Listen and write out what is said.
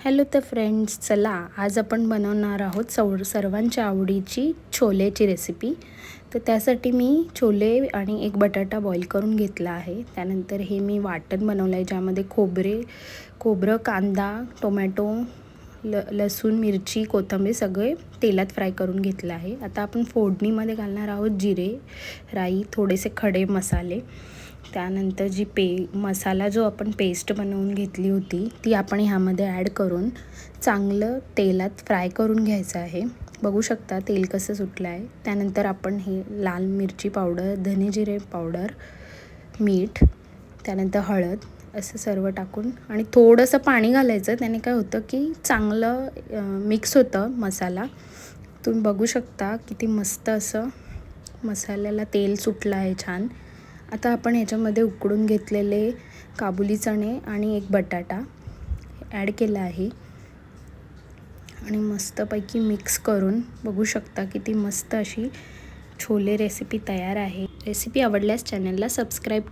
Hello तर friends चला आज आपण बनवणार आहोत सौ सर्वांच्या आवडीची छोलेची रेसिपी तर त्यासाठी मी छोले आणि एक बटाटा बॉईल करून घेतला आहे. त्यानंतर हे मी वाटण बनवलं आहे ज्यामध्ये खोबरे खोबरं कांदा टोमॅटो ल लसूण मिरची कोथिंबीर सगळे तेलात फ्राय करून घेतलं आहे. आता आपण फोडणीमध्ये घालणार आहोत जिरे राई थोडेसे खडे मसाले. त्यानंतर जी पे मसाला जो आपण पेस्ट बनवून घेतली होती ती आपण ह्यामध्ये ॲड करून चांगलं तेलात फ्राय करून घ्यायचं आहे. बघू शकता तेल कसं सुटलं आहे त्यानंतर आपण हे लाल मिरची पावडर धने जिरे पावडर मीठ त्यानंतर हळद असं सर्व टाकून आणि थोडंसं पाणी घालायचं. त्याने काय होतं की चांगलं मिक्स होतं मसाला. तुम्ही बघू शकता किती मस्त असं मसाल्याला तेल सुटलं आहे छान. आता आपण याच्यामध्ये उकडून घेतलेले काबुली चणे आणि एक बटाटा ॲड केला आहे. आणि मस्तपैकी मिक्स करून बघू शकता किती मस्त अशी छोले रेसिपी तयार आहे. रेसिपी आवडल्यास चॅनलला सबस्क्राईब